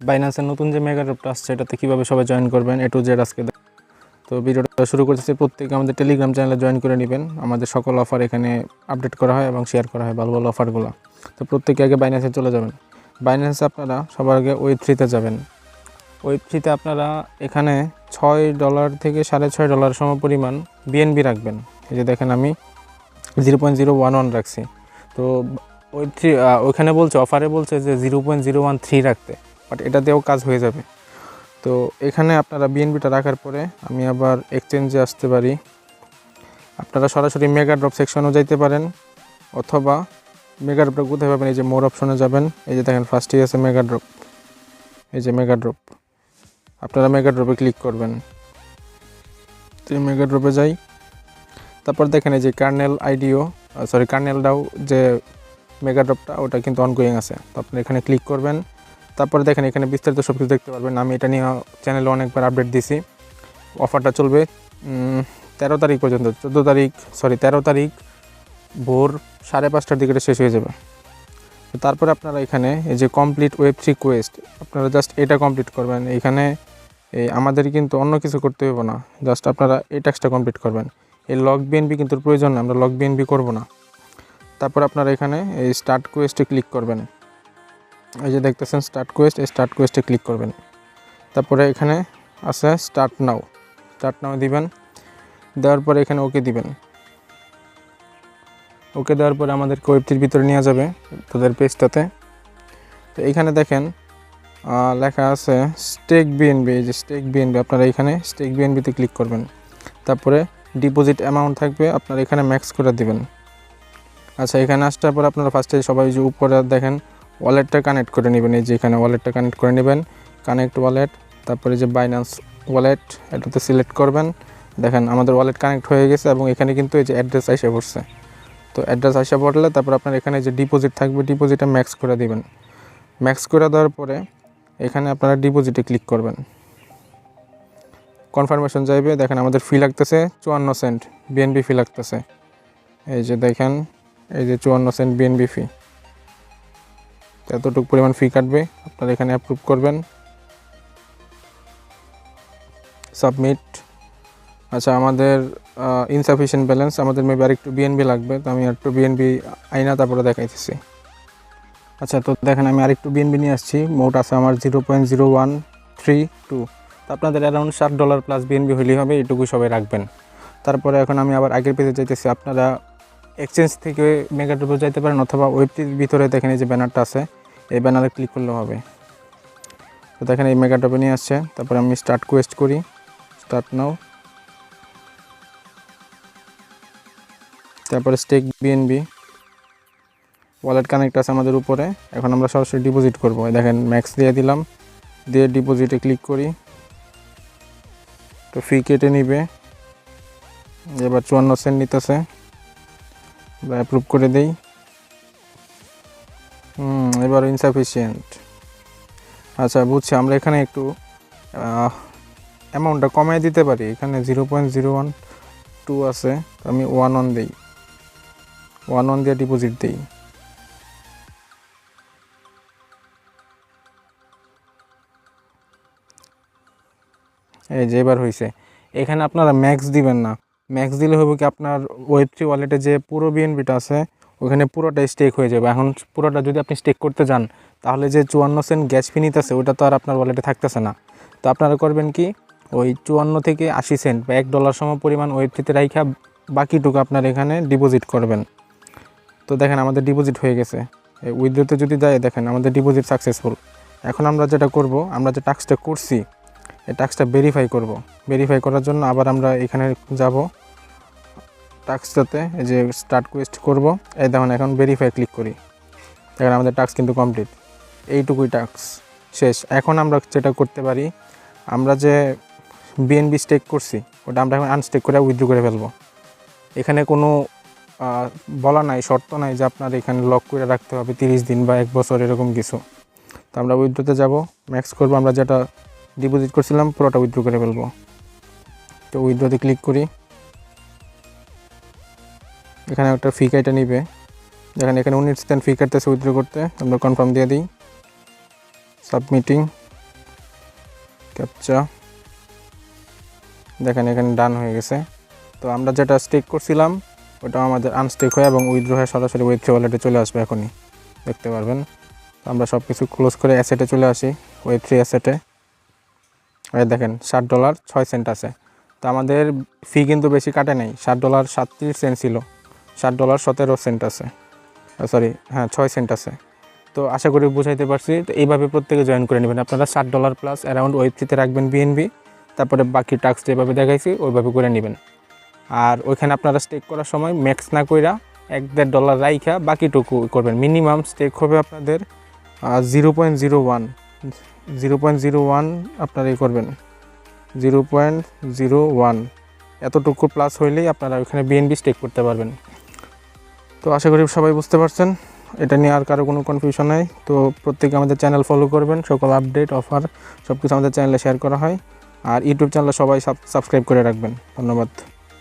বাইন্যান্সের নতুন যে মেগা ড্রপটা আসছে, এটাতে কীভাবে সবাই জয়েন করবেন? এ টু জেড আজকে তো ভিডিওটা শুরু করতেছি। প্রত্যেকে আমাদের টেলিগ্রাম চ্যানেলে জয়েন করে নেবেন। আমাদের সকল অফার এখানে আপডেট করা হয় এবং শেয়ার করা হয় ভালো ভালো অফারগুলো তো প্রত্যেকে আগে বাইন্যান্সে চলে যাবেন। বাইন্যান্সে আপনারা সবার আগে ওয়েব থ্রিতে যাবেন। ওয়েব থ্রিতে আপনারা এখানে ছয় ডলার থেকে সাড়ে ছয় ডলার সম পরিমাণ বিএনবি রাখবেন। এই যে দেখেন আমি zero point zero one one রাখছি। তো ওয়েব থ্রি ওইখানে বলছে অফারে বলছে যে zero point zero one three রাখতে। বাট এটা দিয়েও কাজ হয়ে যাবে। তো এখানে আপনারা বিএনবিটা রাখার পরে আমি আবার এক্সচেঞ্জে আসতে পারি। আপনারা সরাসরি মেগা ড্রপ সেকশনেও যাইতে পারেন অথবা মেগা কোথায় পাবেন? এই যে মোর অপশনে যাবেন। এই যে দেখেন ফার্স্টেই আছে মেগা ড্রপ এই যে মেগা ড্রপ আপনারা মেগা ড্রপে ক্লিক করবেন। তো মেগা ড্রপে যাই। তারপর দেখেন এই যে কার্নেল আইডিও সরি কার্নেলটাও যে মেগা ড্রপটা ওটা কিন্তু অনগোয়িং আছে। তো আপনি এখানে ক্লিক করবেন। তারপরে দেখেন এখানে বিস্তারিত সব কিছু দেখতে পারবেন। আমি এটা নিয়ে চ্যানেলে অনেকবার আপডেট দিছি। অফারটা চলবে তেরো তারিখ পর্যন্ত, চোদ্দ তারিখ সরি তেরো তারিখ ভোর সাড়ে পাঁচটার দিকে শেষ হয়ে যাবে। তারপরে আপনারা এখানে এই যে কমপ্লিট ওয়েব থ্রি কোয়েস্ট আপনারা জাস্ট এটা কমপ্লিট করবেন। এখানে এই আমাদের কিন্তু অন্য কিছু করতে হবে না। জাস্ট আপনারা এই ট্যাক্সটা কমপ্লিট করবেন। এই লগ বিএনবি কিন্তু প্রয়োজন না, আমরা লগ বিএনবি করব না। তারপর আপনারা এখানে এই স্টার্ট কোয়েস্টে ক্লিক করবেন। এই যে দেখতেছেন স্টার্ট কোয়েস্ট এই স্টার্ট কোয়েস্টে ক্লিক করবেন। তারপরে এখানে আছে স্টার্ট নাও স্টার্ট নাও দিবেন। দেওয়ার পরে এখানে ওকে দিবেন। ওকে দেওয়ার পরে আমাদেরকে ওয়েবটির ভিতরে নিয়ে যাবে তাদের পেজটাতে তো এইখানে দেখেন লেখা আছে স্টেক বিএনবি এই যে স্টেক বিএনবি আপনারা এখানে স্টেক বিএনবিতে ক্লিক করবেন। তারপরে ডিপোজিট অ্যামাউন্ট থাকবে, আপনারা এখানে ম্যাক্স করে দিবেন। আচ্ছা এখানে আসার পর আপনারা ফার্স্টে সবাই যে উপরে দেখেন ওয়ালেটটা কানেক্ট করে নেবেন। এই যে এখানে ওয়ালেটটা কানেক্ট করে নেবেন। কানেক্ট ওয়ালেট তারপরে যে বাইন্যান্স ওয়ালেট এটাতে সিলেক্ট করবেন। দেখেন আমাদের ওয়ালেট কানেক্ট হয়ে গেছে এবং এখানে কিন্তু এই যে অ্যাড্রেস এসে পড়ছে। তো অ্যাড্রেস আসা পড়লে তারপর আপনার এখানে যে ডিপোজিট থাকবে ডিপোজিটে ম্যাক্স করে দিবেন। ম্যাক্স করে দেওয়ার পরে এখানে আপনারা ডিপোজিটে ক্লিক করবেন। কনফার্মেশন যাইবে। দেখেন আমাদের ফি লাগতেছে চুয়ান্ন সেন্ট বিএনবি ফি লাগতেছে। এই যে দেখেন, এই যে চুয়ান্ন সেন্ট বিএনবি ফি এতটুকু পরিমাণ ফি কাটবে, আপনারা এখানে অ্যাপ্রুভ করবেন। সাবমিট আচ্ছা আমাদের ইনসাফিসিয়েন্ট ব্যালেন্স আমাদের মেবি আর একটু বিএনবি লাগবে, তো আমি আর একটু বিএনবি আইনা, তারপরে দেখাইতেছি। আচ্ছা তো দেখেন, আমি আরেকটু বিএনবি নিয়ে আসছি। মোট আছে আমার zero point zero one three two তো আপনাদের অ্যারাউন্ড ষাট ডলার প্লাস বিএনবি হলেই হবে, এটুকু সবাই রাখবেন। তারপরে এখন আমি আবার আগের পেজে যাইতেছি। আপনারা এক্সচেঞ্জ থেকে মেগাড্রোপে যাইতে পারেন, অথবা ওয়েবটির ভিতরে দেখেন, এই যে ব্যানারটা আছে। এই ব্যানারে ক্লিক করলে হবে। তো দেখেন এই মেগাড্রপে নিয়ে আসছে। তারপরে আমি স্টার্ট কোয়েস্ট করি। স্টার্ট নাও তারপরে স্টেক বিএনবি ওয়ালেট কানেক্ট আছে আমাদের উপরে। এখন আমরা সরাসরি ডিপোজিট করব। দেখেন ম্যাক্স দিয়ে দিলাম। দিয়ে ডিপোজিটে ক্লিক করি। তো ফি কেটে নিবে। এবার চুয়ান্ন সেন্ট নিতেছে। অ্যাপ্রুভ করে দেই। এবার ইনসাফিসিয়েন্ট আচ্ছা বুঝছি, আমরা এখানে একটু অ্যামাউন্টটা কমায় দিতে পারি। এখানে zero point zero one two আছে আমি ওয়ান ওয়ান দিই। ওয়ান ওয়ান দিয়ে ডিপোজিট দিই। এই যে, এবার হয়েছে এখানে আপনারা ম্যাক্স দিবেন না। ম্যাক্স দিলে হবে কি আপনার ওয়েব থ্রি ওয়ালেটে যে পুরো বিএনবিটা আছে ওখানে পুরোটা স্টেক হয়ে যাবে। এখন পুরোটা যদি আপনি স্টেক করতে যান, তাহলে যে চুয়ান্ন সেন্ট গ্যাস ফি নিতেছে, ওটা তো আর আপনার ওয়ালেটে থাকতেছে না। তো আপনারা করবেন কি, ওই চুয়ান্ন থেকে আশি সেন্ট বা এক ডলার সম পরিমাণ ওয়েব থ্রিতে রাইখা বাকিটুকু আপনার এখানে ডিপোজিট করবেন। তো দেখেন আমাদের ডিপোজিট হয়ে গেছে। উইথড্রোতে যদি দেয় দেখেন আমাদের ডিপোজিট সাকসেসফুল এখন আমরা যেটা করব, আমরা যে টাস্কটা করছি, এই টাস্কটা ভেরিফাই করব। ভেরিফাই করার জন্য আবার আমরা এখানে যাব। টাস্কটাতে এই যে স্টার্ট কোয়েস্ট করব, এই দেখুন এখন ভেরিফাই ক্লিক করি। দেখেন আমাদের টাস্ক কিন্তু কমপ্লিট এইটুকুই টাস্ক শেষ। এখন আমরা যেটা করতে পারি, আমরা যে বিএনবি স্টেক করছি, ওটা আমরা এখন আনস্টেক করে উইথড্র করে ফেলব। এখানে কোনো বলা নাই, শর্ত নাই যে আপনার এখানে লক করে রাখতে হবে তিরিশ দিন বা এক বছর, এরকম কিছু। তো আমরা উইথড্রোতে যাব ম্যাক্স করব, আমরা যেটা ডিপোজিট করছিলাম, পুরোটা উইথড্র করে ফেলব। তো উইথড্রোতে ক্লিক করি। এখানে একটা ফি কাইটা নিবে। দেখেন, এখানে উনিশ সেন্ট ফি কাটতেছে উইথড্র করতে। আমরা কনফার্ম দিয়ে দিই। সাবমিটিং ক্যাপচা দেখেন, এখানে ডান হয়ে গেছে। তো আমরা যেটা স্টেক করছিলাম ওটা আমাদের আনস্টেক হয়ে এবং উইথড্র হয়ে সরাসরি ওয়েব থ্রি ওয়ালেটে চলে আসবে এখনই। দেখতে পারবেন। আমরা সব কিছু ক্লোজ করে অ্যাসেটে চলে আসি ওয়েব থ্রি অ্যাসেটে এই দেখেন, ষাট ডলার ছয় সেন্ট আছে। তো আমাদের ফি কিন্তু বেশি কাটে নাই। ষাট ডলার সাতত্রিশ সেন্ট ছিল। ষাট ডলার সতেরো সেন্ট আছে। সরি হ্যাঁ ছয় সেন্ট আছে। তো আশা করি বুঝাইতে পারছি। তো এইভাবে প্রত্যেকে জয়েন করে নেবেন। আপনারা ষাট ডলার প্লাস অ্যারাউন্ড ওয়েব থ্রিতে রাখবেন বিএনবি তারপরে বাকি টাস্ক যেভাবে দেখাইছি, ওইভাবে করে নেবেন। আর ওইখানে আপনারা স্টেক করার সময় ম্যাক্স না কইরা এক দেড় ডলার রাইখা বাকিটুকু করবেন। মিনিমাম স্টেক হবে আপনাদের zero point zero one zero point zero one আপনারা করবেন। জিরো পয়েন্ট জিরো ওয়ান এতটুকু প্লাস হইলেই আপনারা ওইখানে বিএনবি স্টেক করতে পারবেন। তো আশা করি সবাই বুঝতে পারছেন। এটা নিয়ে আর কারও কোনো কনফিউশন নাই। তো প্রত্যেকে আমাদের চ্যানেল ফলো করবেন। সকল আপডেট অফার সব কিছু আমাদের চ্যানেলে শেয়ার করা হয়। আর ইউটিউব চ্যানেলে সবাই সাবস্ক্রাইব করে রাখবেন। ধন্যবাদ।